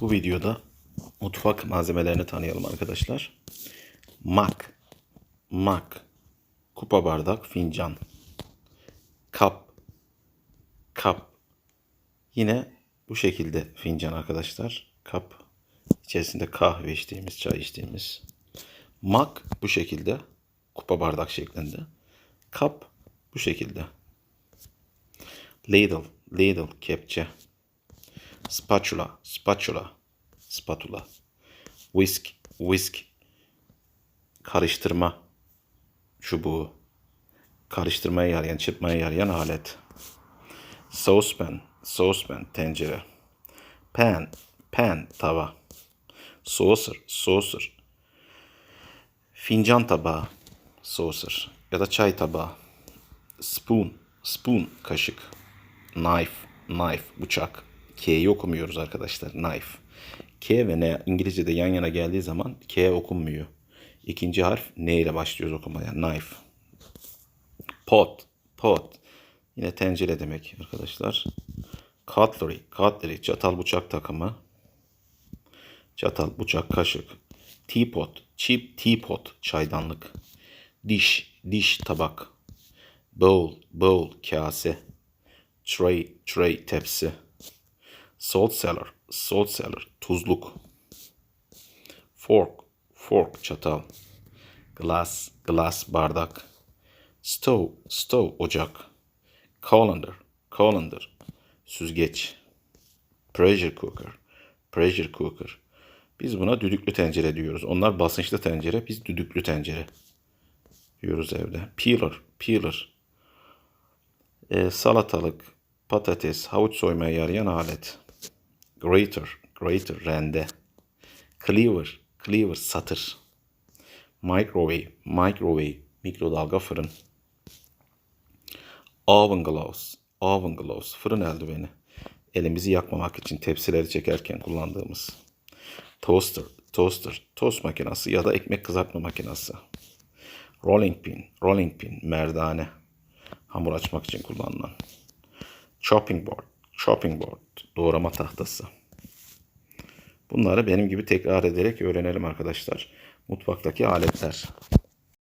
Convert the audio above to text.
Bu videoda mutfak malzemelerini tanıyalım arkadaşlar. Mak, mak, kupa bardak, fincan, kap, kap. Yine bu şekilde fincan arkadaşlar. Kap içerisinde kahve içtiğimiz, çay içtiğimiz. Mak bu şekilde kupa bardak şeklinde. Kap bu şekilde. Ladle, ladle, kepçe. Spatula, spatula, spatula. Whisk, whisk. Karıştırma çubuğu. Karıştırmaya yarayan, çırpmaya yarayan alet. Saucepan, saucepan, tencere. Pan, pan, tava. Saucer, saucer. Fincan tabağı, saucer. Ya da çay tabağı. Spoon, spoon, kaşık. Knife, knife, bıçak. K'yi okumuyoruz arkadaşlar. Knife. K ve N İngilizce'de yan yana geldiği zaman K okunmuyor. İkinci harf N ile başlıyoruz okumaya. Knife. Pot, pot. Yine tencere demek arkadaşlar. Cutlery, cutlery. Çatal bıçak takımı. Çatal, bıçak, kaşık. Teapot, cheap teapot. Çaydanlık. Dish, dish tabak. Bowl, bowl. Kase. Tray, tray. Tepsi. Salt cellar, salt cellar, tuzluk. Fork, fork, çatal. Glass, glass, bardak. Stove, stove, ocak. Colander, colander, süzgeç. Pressure cooker, pressure cooker. Biz buna düdüklü tencere diyoruz. Onlar basınçlı tencere, biz düdüklü tencere diyoruz evde. Peeler, peeler. Ee, salatalık, patates, havuç soymaya yarayan alet. Grater, grater, rende. Cleaver, cleaver, satır. Microwave, microwave, mikrodalga fırın. Oven gloves, oven gloves, fırın eldiveni. Elimizi yakmamak için tepsileri çekerken kullandığımız. Toaster, toaster, tost makinesi ya da ekmek kızartma makinesi. Rolling pin, rolling pin, merdane. Hamur açmak için kullanılan. Chopping board, chopping board, doğrama tahtası. Bunları benim gibi tekrar ederek öğrenelim arkadaşlar. Mutfaktaki aletler.